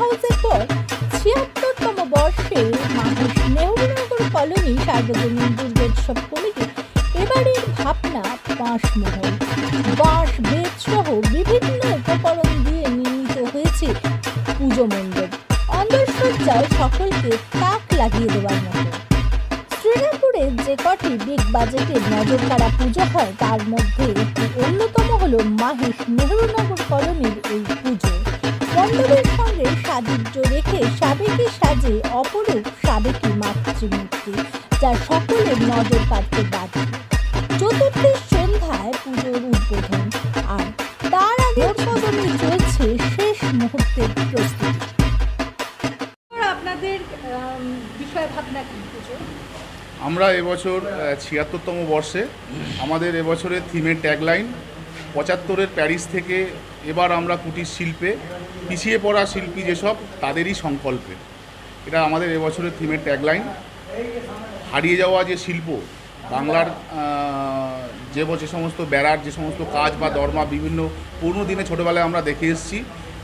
হাউসের পর ছিয়াত্তরতম বর্ষে মানুষ নেহরুনগর কলোনি সার্বজনীন দুর্গোৎসব কমিটি এবারের ভাবনা বাঁশমহল। বাঁশ বেত সহ বিভিন্ন উপকরণ দিয়ে নির্মিত হয়েছে পুজো মণ্ডপ। অন্দরসজ্জায় সকলকে তাক লাগিয়ে দেওয়ার মতো। শ্রীরামপুরে যে কটি বিগ বাজেটের নজর কাড়া পুজো হয়, তার মধ্যে একটি অন্যতম হল মাহেশ নেহরুনগর কলোনির এই পুজো। মণ্ডপের সঙ্গে সাদৃশ্য রেখে সাবেকি সাজে অপরূপ সাবেকি মাতৃমূর্তি, যা সকলের নজর কাটতে বাধ্য চতুর্থী সন্ধ্যায় পুজোর উদ্বোধন, আর তার আগে উদ্বোধনে চলছে শেষ মুহূর্তের প্রস্তুতি। আপনাদের বিষয় ভাবনা কি আমরা এবছর ছিয়াত্তরতম বর্ষে, আমাদের এবছরের থিমের ট্যাগলাইন পঁচাত্তরের প্যারিস থেকে এবার আমরা কুটির শিল্পে পিছিয়ে পড়া শিল্পী যেসব, তাদেরই সংকল্পে। এটা আমাদের এবছরের থিমের ট্যাগলাইন হারিয়ে যাওয়া যে শিল্প, বাংলার যে যে সমস্ত বেড়ার, যে সমস্ত কাজ বা দরমা বিভিন্ন পুরনো দিনে ছোটোবেলায় আমরা দেখে এসেছি,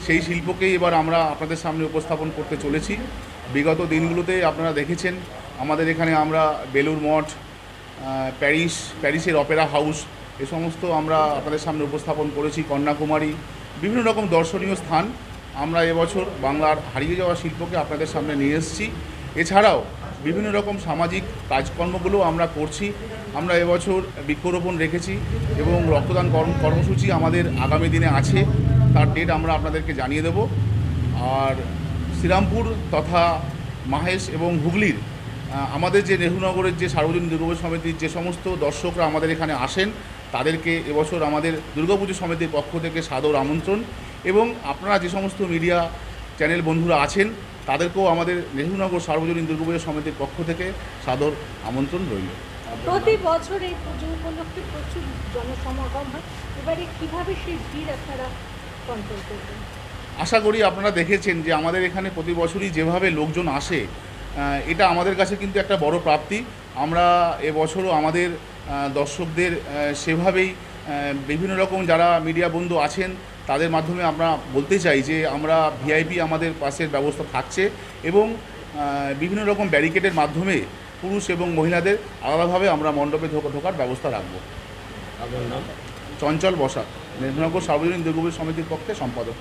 সেই শিল্পকেই এবার আমরা আপনাদের সামনে উপস্থাপন করতে চলেছি। বিগত দিনগুলোতে আপনারা দেখেছেন, আমাদের এখানে আমরা বেলুর মঠ প্যারিস, প্যারিসের অপেরা হাউস এ সমস্ত আমরা আপনাদের সামনে উপস্থাপন করেছি, কন্যাকুমারী। বিভিন্ন রকম দর্শনীয় স্থান। আমরা এবছর বাংলার হারিয়ে যাওয়া শিল্পকে আপনাদের সামনে নিয়ে এসেছি। এছাড়াও বিভিন্ন রকম সামাজিক কাজকর্মগুলো আমরা করছি। আমরা এবছর বৃক্ষরোপণ রেখেছি এবং রক্তদান কর্ম, কর্মসূচি আমাদের আগামী দিনে আছে। তার ডেট আমরা আপনাদেরকে জানিয়ে দেব। আর শ্রীরামপুর তথা মাহেশ এবং হুগলির আমাদের যে নেহরুনগরের যে সার্বজনীন দুর্গাপুজো সমিতির যে সমস্ত দর্শকরা আমাদের এখানে আসেন তাদেরকে এবছর আমাদের দুর্গাপুজো সমিতির পক্ষ থেকে সাদর আমন্ত্রণ এবং আপনারা যে সমস্ত মিডিয়া চ্যানেল বন্ধুরা আছেন তাদেরকেও আমাদের নেহরুনগর সার্বজনীন দুর্গাপুজো সমিতির পক্ষ থেকে সাদর আমন্ত্রণ রইল। প্রতি বছর এই পুজো উপলক্ষে প্রচুর জনসমাগম হয়। এবারে কীভাবে সেই ভিড় আপনারা কন্ট্রোল করবেন? আশা করি আপনারা দেখেছেন যে আমাদের এখানে প্রতি বছরই যেভাবে লোকজন আসে এটা আমাদের কাছে কিন্তু একটা বড় প্রাপ্তি। আমরা এবছরও আমাদের দর্শকদের সেভাবেই বিভিন্ন রকম যারা মিডিয়া বন্ধু আছেন তাদের মাধ্যমে আমরা বলতে চাই যে আমরা ভিআইপি আমাদের পাশের ব্যবস্থা থাকছে এবং বিভিন্ন রকম ব্যারিকেডের মাধ্যমে পুরুষ এবং মহিলাদের আলাদাভাবে আমরা মণ্ডপে ঢোকা ঢোকার ব্যবস্থা রাখব। চঞ্চল বসা মেদিনীনগর সার্বজনীন দুর্গপুজো সমিতির পক্ষে সম্পাদক।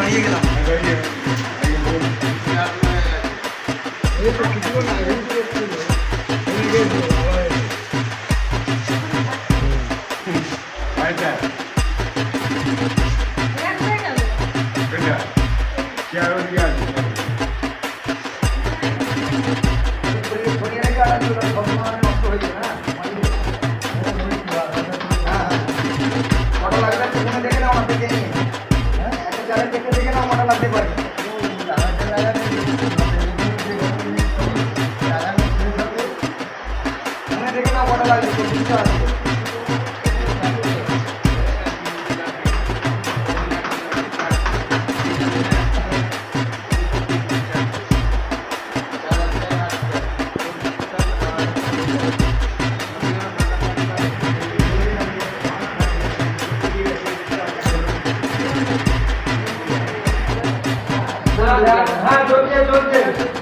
வாங்கிக்கலாம் இது मध्य वर्ग Gracias. চলছে চলছে